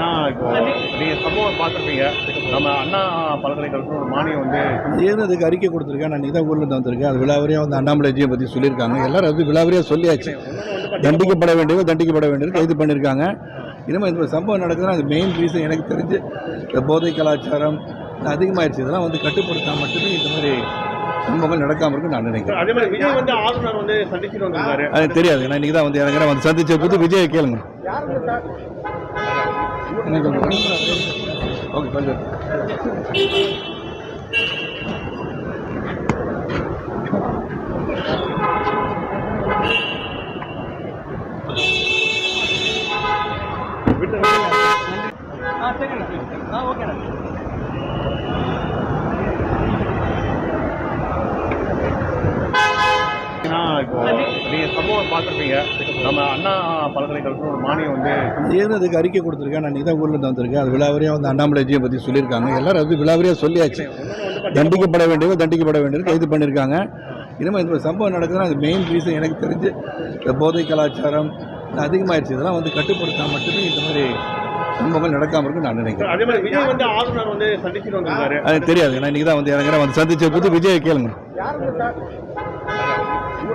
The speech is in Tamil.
ஏன்னா இப்போ நீங்க சம்பவம் பார்த்துருப்பீங்க. நம்ம அண்ணா பல்கலைக்கழகத்தில் ஒரு மானியம் வந்து ஏறினதுக்கு அறிக்கை கொடுத்துருக்கேன். நான் தான் ஊர்லேருந்து வந்திருக்கேன். அது விழாவரியாக வந்து அண்ணாமலைஜியை பற்றி சொல்லியிருக்காங்க. எல்லாரும் அது விழாவரியாக சொல்லியாச்சு. தண்டிக்கப்பட வேண்டியவர் தண்டிக்கப்பட வேண்டியவர் கைது பண்ணியிருக்காங்க. இனிமேல் இந்த சம்பவம் நடக்குதுன்னா அது மெயின் ரீசன் எனக்கு தெரிஞ்சு இந்த போதை கலாச்சாரம் இது அதிகமாயிருச்சு. இதெல்லாம் வந்து கட்டுப்படுத்தா மட்டுமே இந்த மாதிரி சம்பவங்கள் நடக்காமல் இருக்குன்னு நான் நினைக்கிறேன். அதே மாதிரி விஜய் வந்து ஆளுநர் வந்து சந்திச்சுட்டு வந்திருக்காரு அது தெரியாது. நான் இன்றைக்கி தான் வந்து இறங்குறேன் வந்து சந்திச்ச புது விஜயை கேளுங்க. ஓகே கொஞ்சம். ஏன்னா இப்போ நீங்க சம்பவம் பார்த்துருப்பீங்க. நம்ம அண்ணா பல்கலைக்கழகத்தில் ஒரு மானியம் வந்து ஏறினதுக்கு அறிக்கை கொடுத்துருக்கேன் நான் தான் ஊர்லேருந்து வந்திருக்கேன். அது விழாவரியாக வந்து அண்ணாமலைஜியை பற்றி சொல்லியிருக்காங்க. எல்லாரும் அது விழாவரியாக சொல்லியாச்சு. தண்டிக்கப்பட வேண்டியவர் தண்டிக்கப்பட வேண்டியவர் கைது பண்ணியிருக்காங்க. இனிமேல் இந்த சம்பவம் நடக்குதுன்னா அது மெயின் ரீசன் எனக்கு தெரிஞ்சு இந்த போதை கலாச்சாரம் இது அதிகமாயிருச்சு. இதெல்லாம் வந்து கட்டுப்படுத்தா மட்டுமே இந்த மாதிரி சம்பவங்கள் நடக்காமல் இருக்குன்னு நான் நினைக்கிறேன். அதே மாதிரி விஜய் வந்து ஆளுநர் வந்து சந்திச்சுட்டு வந்திருக்காரு. அது தெரியாது. நான் இன்றைக்கி தான் வந்து இறங்குறேன். வந்து சந்திச்ச புது விஜயை கேளுங்க. எனக்கு